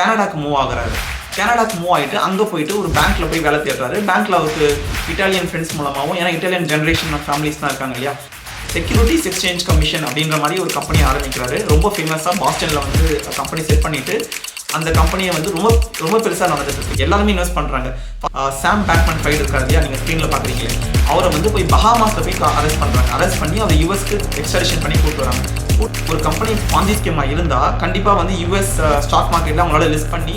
கனடாக்கு move ஆகுறாரு. கனடாக்கு move ஆகிட்டு அங்கே போயிட்டு ஒரு பேங்க்கில் போய் வேலை தேடுறாரு. பேங்க்கில் அவருக்கு இட்டாலியன் ஃப்ரெண்ட்ஸ் மூலமாகவும் ஏன்னா இட்டாலியன் ஜென்ரேஷன் ஆஃப் ஃபேமிலிஸ் தான் இருக்காங்க இல்லையா? செக்யூரிட்டிஸ் எக்ஸ்சேஞ்ச் கமிஷன் அப்படின்ற மாதிரி ஒரு கம்பெனி ஆரம்பிக்கிறாரு. ரொம்ப ஃபேமஸாக பாஸ்டனில் வந்து கம்பெனி செட் பண்ணிட்டு அந்த கம்பெனியை வந்து ரொம்ப ரொம்ப பெருசாக நடந்துட்டு இருக்கு. எல்லாருமே இன்வெஸ்ட் பண்ணுறாங்க சாம் பேக்மன் ஃபைட் இருக்காரு இல்லையா? நீங்கள் ஸ்க்ரீனில் பார்க்குறீங்களே அவரை வந்து போய் பஹாமாஸில் போய் அரெஸ்ட் பண்ணுறாங்க அரெஸ்ட் பண்ணி அவரை யூஎஸ்க்கு எக்ஸ்ட்ரடிஷன் பண்ணி கூப்பிட்டு வராங்க. ஒரு கம்பெனி பாஞ்சி ஸ்கீமாக இருந்தால் கண்டிப்பாக வந்து யூஎஸ் ஸ்டாக் மார்க்கெட்டில் அவங்களால லிஸ்ட் பண்ணி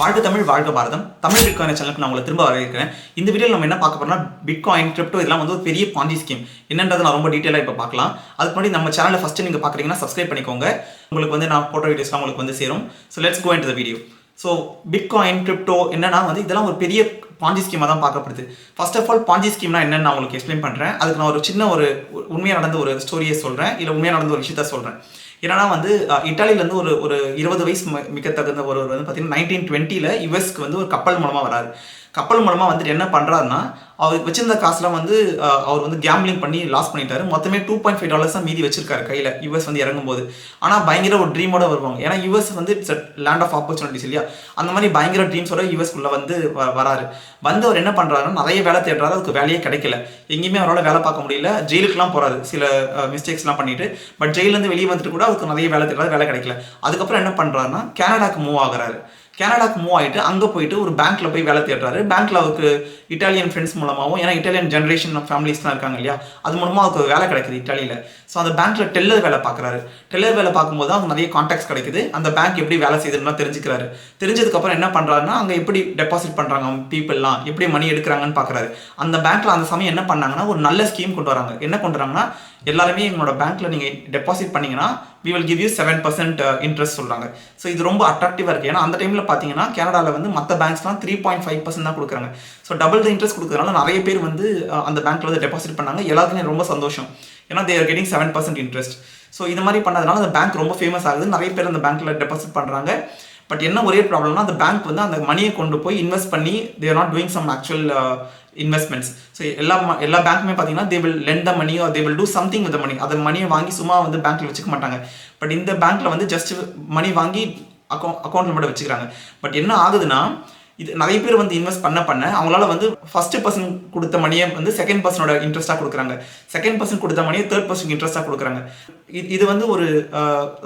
வாழ்க தமிழ் வாழ்க பாரதம். தமிழ் பிட்காயின் சேனலுக்கு நான் உங்களை திரும்ப வரவேற்கிறேன். இந்த வீடியோவில் நம்ம என்ன பார்க்க போறோம்னா பிட்காயின் கிரிப்டோ இதெல்லாம் வந்து ஒரு பெரிய பாஞ்சி ஸ்கீம் என்னன்றதை நான் ரொம்ப டீட்டெயிலாக இப்போ பார்க்கலாம். அதுக்கு முன்னாடி நம்ம சேனலை ஃபஸ்ட்டு நீங்கள் பார்க்குறீங்கன்னா சப்ஸ்கிரைப் பண்ணிக்கோங்க. உங்களுக்கு வந்து நான் போட்டோ வீடியோஸ்லாம் உங்களுக்கு வந்து சேரும். So let's go in the video so bitcoin crypto என்னன்னா வந்து இதெல்லாம் ஒரு பெரிய பாஞ்சி ஸ்கீமாக தான் பார்க்கப்படுது. ஃபர்ஸ்ட் ஆஃப் ஆல் பாஞ்சி ஸ்கீம்னா என்னன்னு நான் உங்களுக்கு எக்ஸ்பிளைன் பண்ணுறேன் அதுக்கு நான் ஒரு சின்ன ஒரு உண்மையாக நடந்த ஒரு ஸ்டோரியை சொல்கிறேன் இல்லை உண்மையாக நடந்த ஒரு விஷயத்த சொல்கிறேன் ஏன்னா வந்து இட்டாலியிலேருந்து ஒரு ஒரு இருபது வயசு மிக தகுந்த ஒருவர் வந்து பார்த்தீங்கன்னா நைன்டீன் டுவெண்ட்டியில் யுஎஸ்க்கு வந்து ஒரு கப்பல் மூலமாக வராரு. கப்பல் மூலமாக வந்துட்டு என்ன பண்ணுறாருன்னா அவர் வச்சிருந்த காசுலாம் வந்து அவர் வந்து கேம்பிளிங் பண்ணி லாஸ் பண்ணிட்டாரு. மொத்தமே டூ பாயிண்ட் ஃபைவ் டாலர்ஸ் தான் மீதி வச்சிருக்காரு கையில் யூஎஸ் வந்து இறங்கும்போது. ஆனால் பயங்கர ஒரு ட்ரீமோட வருவாங்க. ஏன்னா யூஎஸ் வந்து இட்ஸ் லேண்ட் ஆஃப் ஆப்பர்ச்சுனிட்டிஸ் இல்லையா? அந்த மாதிரி பயங்கர ட்ரீம்ஸோட யூஎஸ்குள்ளே வந்து வ- வராரு. வந்து அவர் என்ன பண்ணுறாருன்னா நிறைய வேலை தேடுறாரு. அதுக்கு வேலையே கிடைக்கல. எங்கேயுமே அவரால் வேலை பார்க்க முடியல. ஜெயிலுக்குலாம் போகிறாரு சில மிஸ்டேக்ஸ்லாம் பண்ணிட்டு. பட் ஜெயிலேருந்து வெளியே வந்துட்டு கூட அவருக்கு நிறைய வேலை தேடுறாரு. வேலை கிடைக்கல. அதுக்கப்புறம் என்ன பண்ணுறாருன்னா கனடாக்கு மூவ் ஆகுறாரு. கனடாக்கு மூவ் ஆகிட்டு அங்கே போயிட்டு ஒரு பேங்க்கில் போய் வேலை தேடுறாரு. பேங்க்கில் அவருக்கு இட்டாலியன் ஃப்ரெண்ட்ஸ் மூலமாகவும் ஏன்னா இட்டாலியன் ஜென்ரேஷன் ஃபேமிலிஸ்லாம் இருக்காங்க இல்லையா? அது மூலமாக அவருக்கு வேலை கிடைக்குது இட்டாலியில் ஸோ அந்த பேங்க்கில் டெல்லர் வேலை பார்க்குறாரு. டெல்லர் வேலை பார்க்கும்போது அவருக்கு நிறைய கான்டாக்ட்ஸ் கிடைக்குது. அந்த பேங்க் எப்படி வேலை செய்யுதுன்னா தெரிஞ்சுக்கிறாரு. தெரிஞ்சதுக்கப்புறம் என்ன பண்ணுறாருன்னா அங்கே எப்படி டெபாசிட் பண்ணுறாங்க பீப்புளெலாம் எப்படி மணி எடுக்கிறாங்கன்னு பார்க்குறாரு. அந்த பேங்க்கில் அந்த சமயம் என்ன பண்ணாங்கன்னா ஒரு நல்ல ஸ்கீம் கொண்டு வராங்க. என்ன கொண்டு வராங்கன்னா எல்லாருமே எங்களோட பேங்க்ல நீங்கள் டெபாசிட் பண்ணீங்கன்னா we will give you seven percent interest சொல்கிறாங்க ஸோ இது ரொம்ப அட்ராக்டிவாக இருக்குது ஏன்னா அந்த டைமில் பார்த்தீங்கன்னா கனடாவில் வந்து மற்ற பேங்க்ஸ்லாம் த்ரீ பாயிண்ட் ஃபைவ் பர்சன்ட் தான் கொடுக்குறாங்க. ஸோ டபுள் த இன்ட்ரெஸ்ட் கொடுக்கறதுனால நிறைய பேர் வந்து uh, அந்த பேங்க்ல வந்து டெபாசிட் பண்ணாங்க. எல்லாத்துலேயும் ரொம்ப சந்தோஷம். ஏன்னா they're getting seven percent interest so இது மாதிரி பண்ணதுனால அந்த பேங்க் ரொம்ப ஃபேமஸ் ஆகுது. நிறைய பேர் அந்த பேங்க்ல டெபாசிட் பண்ணுறாங்க பட் என்ன ஒரே ப்ராப்ளம்னா அந்த பேங்க் வந்து அந்த மணியை கொண்டு போய் இன்வெஸ்ட் பண்ணி they're not doing some actual investments so எல்லா எல்லா பேங்க்குமே பார்த்தீங்கன்னா they will lend the money or they will do something with money அந்த மணியை வாங்கி சும்மா வந்து பேங்க்ல வச்சுக்க மாட்டாங்க. பட் இந்த பேங்க்ல வந்து ஜஸ்ட் மணி வாங்கி அக்கௌண்ட் அக்கௌண்ட்ல மட்டும் வச்சுக்கிறாங்க. பட் என்ன ஆகுதுன்னா இது நிறைய பேர் வந்து இன்வெஸ்ட் பண்ண பண்ண அவங்களால வந்து ஃபர்ஸ்ட் பர்சன் கொடுத்த மணியை வந்து செகண்ட் பர்சனோட இன்ட்ரெஸ்ட்டாக கொடுக்குறாங்க. செகண்ட் பர்சன் கொடுத்த மணியை தேர்ட் பர்சன்ட் இன்ட்ரெஸ்ட்டாக கொடுக்குறாங்க. இது இது வந்து ஒரு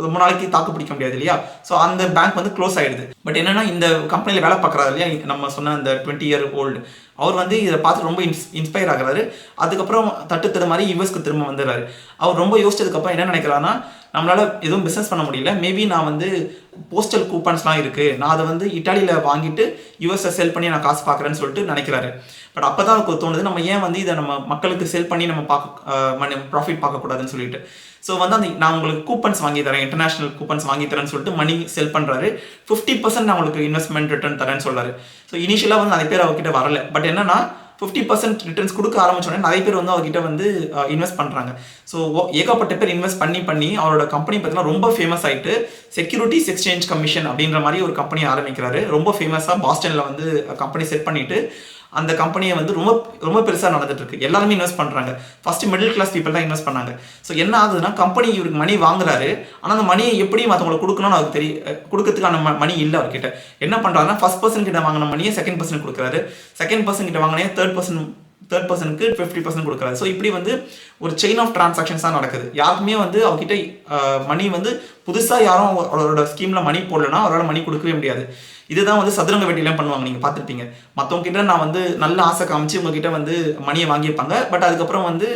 ரொம்ப நாளைக்கு தாக்கு பிடிக்க முடியாது இல்லையா? ஸோ அந்த பேங்க் வந்து க்ளோஸ் ஆகிடுது பட் என்னன்னா இந்த கம்பெனியில் வேலை பார்க்குறாரு இல்லையா? நம்ம சொன்ன அந்த டுவெண்ட்டி இயர் ஓல்டு அவர் வந்து இதை பார்த்து ரொம்ப இன்ஸ் இன்ஸ்பயர் ஆகிறாரு. அதுக்கப்புறம் தட்டு தடு மாதிரி யூஎஸ்க்கு திரும்ப வந்துடுறாரு. அவர் ரொம்ப யோசிச்சதுக்கப்புறம் என்ன நினைக்கிறாருன்னா நம்மளால் எதுவும் பிஸ்னஸ் பண்ண முடியல. மேபி நான் வந்து போஸ்டல் கூப்பன்ஸ்லாம் இருக்குது நான் அதை வந்து இட்டாலியில் வாங்கிட்டு யூஎஸ்ஸை செல் பண்ணி நான் காசு பார்க்குறேன்னு சொல்லிட்டு நினைக்கிறாரு. பட் அப்போ தான் அவருக்கு தோணுது நம்ம ஏன் வந்து இதை நம்ம மக்களுக்கு செல் பண்ணி நம்ம பார்க்க ப்ராஃபிட் பார்க்கக்கூடாதுன்னு சொல்லிட்டு. ஸோ வந்து அந்த நான் உங்களுக்கு கூப்பன்ஸ் வாங்கி தரேன் இன்டர்நேஷனல் கூப்பன்ஸ் வாங்கி தரேன்னு சொல்லிட்டு மணி செல் பண்ணுறாரு ஃபிஃப்டி பர்சன்ட் நான் உங்களுக்கு இன்வெஸ்ட்மெண்ட் ரிட்டர்ன் தரேன்னு சொல்கிறாரு ஸோ இனிஷியலாக வந்து நிறைய பேர் அவர்கிட்ட வரல. பட் என்னன்னா ஃபிஃப்டி பர்சன்ட் ரிட்டர்ன்ஸ் கொடுக்க ஆரம்பிச்சோடனே நிறைய பேர் வந்து அவர்கிட்ட வந்து இன்வெஸ்ட் பண்ணுறாங்க ஸோ ஏகப்பட்ட பேர் இன்வெஸ்ட் பண்ணி பண்ணி அவரோட கம்பெனி பார்த்தீங்கன்னா ரொம்ப ஃபேமஸ் ஆகிட்டு செக்யூரிட்டிஸ் எக்ஸ்சேஞ்ச் கமிஷன் அப்படின்ற மாதிரி ஒரு கம்பெனி ஆரம்பிக்கிறாரு. ரொம்ப ஃபேமஸாக பாஸ்டனில் வந்து கம்பெனி செட் பண்ணிட்டு அந்த கம்பெனியை வந்து ரொம்ப ரொம்ப பெருசாக நடந்துட்டு இருக்கு எல்லாருமே இன்வெஸ்ட் பண்ணுறாங்க ஃபர்ஸ்ட் மிடில் கிளாஸ் பீப்பிள் தான் இன்வெஸ்ட் பண்ணாங்க. ஸோ என்ன ஆகுதுன்னா கம்பெனி இவருக்கு மணி வாங்குறாரு. ஆனால் அந்த மணியை எப்படி மற்றவங்களுக்கு கொடுக்கணும்னு அவருக்கு தெரிய கொடுக்கறதுக்கான ம- மணி இல்லை அவர்கிட்ட. என்ன பண்ணுறாருன்னா ஃபர்ஸ்ட் பர்சன் கிட்ட வாங்கின மணியை செகண்ட் பர்சன் கொடுக்குறாரு. செகண்ட் பர்சன் கிட்ட வாங்கினே தேர்ட் பர்சன் தேர்ட் பர்சனுக்கு ஃபிஃப்டி பர்சன்ட் கொடுக்குறாரு. ஸோ இப்படி வந்து ஒரு செயின் ஆஃப் டிரான்சாக்ஷன்ஸ் தான் நடக்குது. யாருக்குமே வந்து அவர்கிட்ட மணி வந்து புதுசாக யாரும் அவரோட ஸ்கீமில் மணி போடலன்னா அவரால் மணி கொடுக்கவே முடியாது. இதுதான் வந்து சதுரங்க வெட்டிலாம் பண்ணுவாங்க நீங்கள் பார்த்துருப்பீங்க. மற்றவங்க கிட்ட நான் வந்து நல்ல ஆசை காமிச்சு உங்ககிட்ட வந்து மணியை வாங்கியிருப்பாங்க. பட் அதுக்கப்புறம் வந்து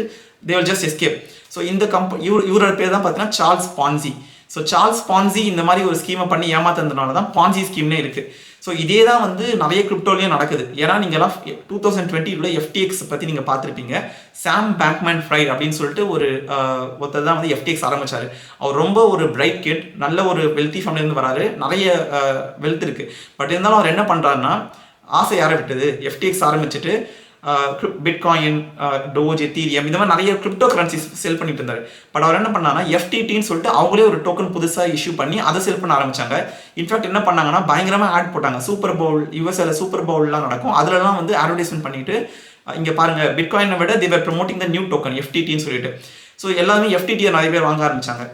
தேவல் ஜஸ்ட் எஸ்கேப் ஸோ இந்த கம்ப இவர் இவரோட பேர் தான் பார்த்தீங்கன்னா Charles Ponzi so Charles Ponzi இந்த மாதிரி ஒரு ஸ்கீமை பண்ணி ஏமாத்துறதுனால தான் பான்சி ஸ்கீம்னே இருக்குது ஸோ இதே தான் வந்து நிறைய கிரிப்டோலையும் நடக்குது. ஏன்னா நீங்கள்லாம் டூ தௌசண்ட் டுவெண்ட்டில எஃப்டிஎக்ஸ் பற்றி நீங்கள் பார்த்துருப்பீங்க. சாம் பேங்க்மேன் ஃப்ரைட் அப்படின்னு சொல்லிட்டு ஒரு ஒருத்தர் தான் வந்து எஃப்டிஎக்ஸ் ஆரம்பித்தார் அவர் ரொம்ப ஒரு பிரைட் கிட் நல்ல ஒரு வெல்த்தி ஃபேமிலியிலேருந்து வராரு. நிறைய வெல்த் இருக்குது பட் இருந்தாலும் அவர் என்ன பண்ணுறாருன்னா ஆசை யாரை விட்டது? எஃப்டிஎக்ஸ் ஆரம்பிச்சுட்டு பிட்காயின் டோஜ் எத்தீரியம் இந்த மாதிரி நிறைய கிரிப்டோ கரன்சிஸ் செல் பண்ணிட்டு இருந்தாரு. பட் அவர் என்ன பண்ணாங்கன்னா எஃப்டிடின்னு சொல்லிட்டு அவங்களே ஒரு டோக்கன் புதுசாக இஷ்யூ பண்ணி அதை செல் பண்ண ஆரம்பிச்சாங்க. இன்ஃபேக்ட் என்ன பண்ணாங்கன்னா பயங்கரமாக ஆட் போட்டாங்க. சூப்பர் பவுல் யூஎஸ்ஏல சூப்பர் பவுல்லாம் நடக்கும். அதுலலாம் வந்து அட்வர்டைஸ்மெண்ட் பண்ணிட்டு இங்கே பாருங்கள் பாருங்க பிட்காயினை விட they are promoting the new token எஃப்டிடின்னு சொல்லிட்டு. ஸோ எல்லாமே எஃப்டிடியை நிறைய பேர் வாங்க ஆரம்பிச்சாங்க.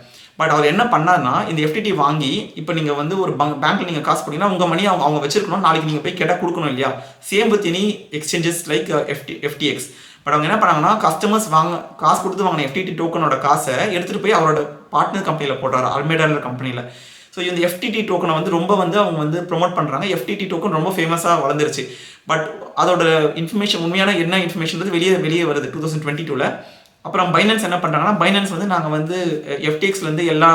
பட் அவர் என்ன பண்ணார்னா இந்த எஃப்டிடி வாங்கி இப்போ நீங்கள் வந்து ஒரு பேங்க் பேங்க்கில் நீங்கள் காசு போட்டிங்கன்னா உங்கள் மணி அவங்க அவங்க வச்சிருக்கணும். நாளைக்கு நீங்கள் போய் கேட்டால் கொடுக்கணும் இல்லையா? Same with any exchanges like FT FTX but அவங்க என்ன பண்ணாங்கன்னா கஸ்டமர்ஸ் வாங்க காசு கொடுத்து வாங்கின எஃப்டிடி டோக்கனோட காசை எடுத்துகிட்டு போய் அவரோட பார்ட்னர் கம்பெனியில் போடுறாரு அல்மேடான்ற கம்பெனியில் ஸோ இந்த எஃப்டிடி டோக்கனை வந்து ரொம்ப வந்து அவங்க வந்து ப்ரொமோட் பண்ணுறாங்க எஃப்டிடி டோக்கன் ரொம்ப ஃபேமஸாக வளர்ந்துருச்சு. பட் அதோட இன்ஃபர்மேஷன் உண்மையான என்ன இன்ஃபர்மேஷன் வெளியே வெளியே வருது டூ தௌசண்ட் டுவெண்ட்டி டூவில் அப்புறம் பைனான்ஸ் என்ன பண்ணுறாங்கன்னா பைனான்ஸ் வந்து நாங்கள் வந்து எஃப்டிஎக்ஸ்லேருந்து எல்லா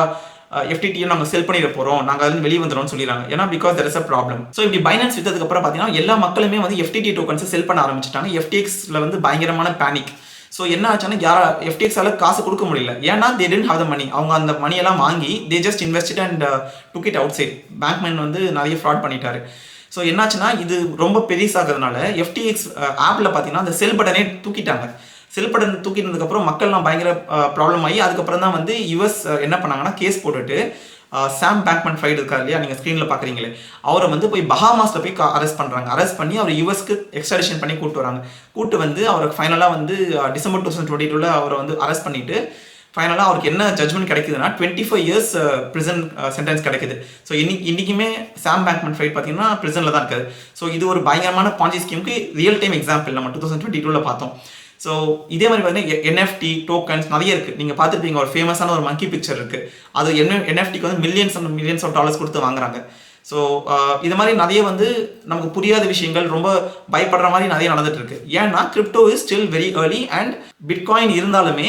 எஃப்டிடியும் நாங்கள் செல் பண்ணிட போகிறோம் நாங்கள் அதுலேருந்து வெளியே வந்துடும்னு சொல்லிடுறாங்க. ஏன்னா because there is a problem so இப்படி பைனான்ஸ் விற்றதுக்கப்புறம் பார்த்தீங்கன்னா எல்லா மக்களுமே வந்து எஃப்டிடி டோக்கன்ஸை செல் பண்ண ஆரம்பிச்சிட்டாங்க. எஃப்டிஎக்ஸில் வந்து பயங்கரமான பேனிக் ஸோ என்ன ஆச்சுன்னா யாரா எஃப்டிஎக்ஸால் காசு கொடுக்க முடியல. ஏன்னா தே டென்ட் ஹவ் த மணி அவங்க அந்த மணியெல்லாம் வாங்கி they just invested and took it outside Bankman வந்து நிறைய ஃப்ராட் பண்ணிட்டாரு. ஸோ என்னாச்சுன்னா இது ரொம்ப பெருசாகிறதுனால எஃப்டிஎக்ஸ் ஆப்பில் பார்த்தீங்கன்னா அந்த செல் பட்டனே தூக்கிட்டாங்க. செல்படன் தூக்கினதுக்கப்புறம் மக்கள்லாம் பயங்கர ப்ராப்ளம் ஆகி அதுக்கப்புறம் தான் வந்து யுஎஸ் என்ன பண்ணாங்கன்னா கேஸ் போட்டுட்டு சாம் பேங்க்மன் ஃபைட் இருக்கார் இல்லையா? நீங்கள் ஸ்க்ரீனில் பார்க்குறீங்களே அவரை வந்து போய் பஹாமாஸில் போய் அரெஸ்ட் பண்ணுறாங்க அரெஸ்ட் பண்ணி அவர் யுஎஸ்க்கு எக்ஸ்ட்ரடிஷன் பண்ணி கூட்டு வராங்க. கூட்டு வந்து அவருக்கு ஃபைனலாக வந்து டிசம்பர் டூ தௌசண்ட் டுவெண்ட்டி டூவில் அவரை வந்து அரெஸ்ட் பண்ணிட்டு ஃபைனலாக அவருக்கு என்ன ஜட்மெண்ட் கிடைக்குதுன்னா twenty five years prison sentence கிடைக்குது. ஸோ இன்னைக்கு இன்றைக்குமே சாம் பேங்க்மன் ஃபைட் பார்த்தீங்கன்னா ப்ரிசனில் தான் இருக்காது ஸோ இது ஒரு பயங்கரமான பாஞ்சி ஸ்கீமுக்கு ரியல் டைம் எக்ஸாம்பிள் நம்ம டூ தௌசண்ட் டுவெண்ட்டி டூவில் பார்த்தோம். ஸோ இதே மாதிரி பார்த்தீங்கன்னா என்எஃப்டி டோக்கன்ஸ் நிறைய இருக்குது நீங்கள் பார்த்துருப்பீங்க ஒரு ஃபேமஸான ஒரு மங்கி பிக்சர் இருக்குது அது என்ன என்எஃப்டிக்கு வந்து millions and millions of dollars கொடுத்து வாங்குறாங்க. ஸோ இது மாதிரி நிறைய வந்து நமக்கு புரியாத விஷயங்கள் ரொம்ப பயப்படுற மாதிரி நிறைய நடந்துட்டு இருக்கு. ஏன்னா crypto is still very early and bitcoin இருந்தாலுமே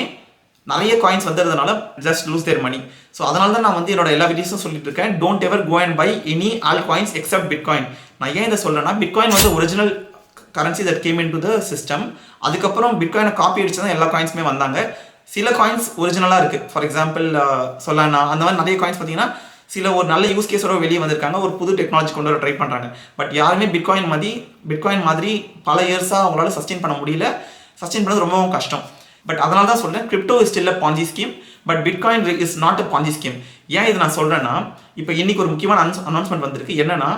நிறைய காயின்ஸ் வந்ததுனால just lose their money so அதனால தான் நான் வந்து என்னோட எல்லா வீடியோஸும் சொல்லிட்டு இருக்கேன். Don't ever go and buy any all coins except bitcoin நான் ஏன் இதை சொல்றேன்னா பிட்காயின் வந்து original currency that came into the system அதுக்கப்புறம் பிட்காயினை காப்பி அடிச்சு தான் எல்லா காயின்ஸுமே வந்தாங்க. சில காயின்ஸ் ஒரிஜினலாக இருக்குது ஃபார் எக்ஸாம்பிள் சொல்லானா அந்த மாதிரி நிறைய காயின்ஸ் பார்த்தீங்கன்னா சில ஒரு நல்ல யூஸ் கேஸோட வெளியே வந்திருக்காங்க. ஒரு புது டெக்னாலஜி கொண்டு வர ட்ரை பண்ணுறாங்க பட் யாருமே பிட்காயின் மாதிரி பிட்காயின் மாதிரி பல இயர்ஸாக அவங்களால சஸ்டெயின் பண்ண முடியல. சஸ்டெயின் பண்ணது ரொம்பவும் கஷ்டம். பட் அதனால தான் சொல்கிறேன் crypto is still a Ponzi scheme but bitcoin is not a Ponzi scheme ஏன் இது நான் சொல்கிறேன்னா இப்போ இன்றைக்கி ஒரு முக்கியமான அனௌன்ஸ்மெண்ட் வந்திருக்கு. என்னென்னா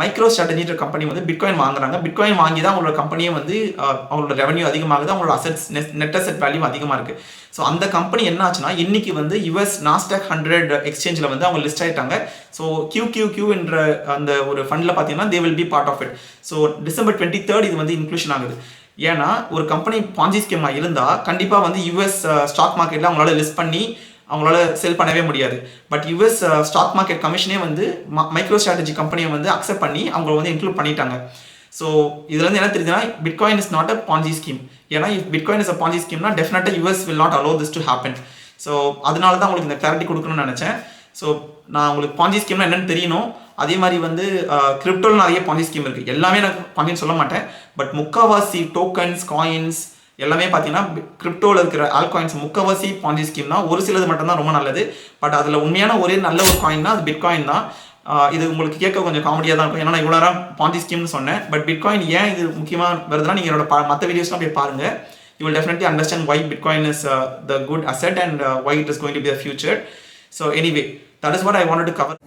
மைக்ரோ ஸ்ட்ராட்டஜின்ற கம்பெனி வந்து பிட்காயின் வாங்குறாங்க. பிட்காயின் வாங்கி தான் அவங்களோட கம்பெனியே வந்து அவங்களோட ரெவன்யூ அதிகமாகுது. அவங்களோட அசெட்ஸ் நெட் அசெட் வேல்யூ அதிகமாக இருக்குது ஸோ அந்த கம்பெனி என்ன ஆச்சுன்னா இன்னைக்கு வந்து யுஎஸ் நாஸ்டாக் ஹண்ட்ரட் எக்ஸ்சேஞ்சில் வந்து அவங்க லிஸ்ட் ஆகிட்டாங்க ஸோ கியூ கியூ கியூ என்ற அந்த ஒரு ஃபண்டில் பார்த்தீங்கன்னா they will be part of it so December twenty third இது வந்து இன்க்ளூஷன் ஆகுது. ஏன்னா ஒரு கம்பெனி பாஞ்சி ஸ்கீமாக இருந்தால் கண்டிப்பாக வந்து யூஎஸ் ஸ்டாக் மார்க்கெட்டில் அவங்களால லிஸ்ட் பண்ணி அவங்களால செல் பண்ணவே முடியாது. பட் யூஎஸ் ஸ்டாக் மார்க்கெட் கமிஷனே வந்து மைக்ரோ ஸ்ட்ராட்டஜி கம்பெனியை வந்து அக்செப்ட் பண்ணி அவங்க வந்து இன்க்ளூட் பண்ணிட்டாங்க. ஸோ இதுலேருந்து என்ன தெரியுதுன்னா bitcoin is not a Ponzi scheme ஏன்னா if bitcoin is a Ponzi ஸ்கீம்னா டெஃபினட்டாக US will not allow this to happen so அதனால தான் உங்களுக்கு இந்த கிளாரிட்டி கொடுக்கணும்னு நினச்சேன். ஸோ நான் உங்களுக்கு பாஞ்சி ஸ்கீம்னா என்னென்னு தெரியணும். அதே மாதிரி வந்து uh, கிரிப்டோவில் நிறைய பாஞ்சி ஸ்கீம் இருக்குது எல்லாமே நான் பாஞ்சின்னு சொல்ல மாட்டேன். பட் முக்காவாசி டோக்கன்ஸ் காயின்ஸ் எல்லாமே பார்த்தீங்கன்னா கிரிப்டோவில் இருக்கிற ஆல் காயின்ஸ் முக்கவாசி பாஞ்சி ஸ்கீம் தான் ஒரு சிலது மட்டும்தான் ரொம்ப நல்லது. பட் அதில் உண்மையான ஒரே நல்ல ஒரு காயின் தான் அது பிட்காயின் தான். இது உங்களுக்கு கேட்க கொஞ்சம் காமெடியாக தான் இருக்கும். ஏன்னா நான் இவ்வளோ நேரம் பாஞ்சி ஸ்கீம்னு சொன்னேன். பட் பிட்காயின் ஏன் இது முக்கியமாக வருதுன்னா நீங்கள் என்னோட மற்ற வீடியோஸ்லாம் போய் பாருங்க. You will definitely understand why bitcoin is the good asset and why it is it to be the future so anyway that is what I want to cover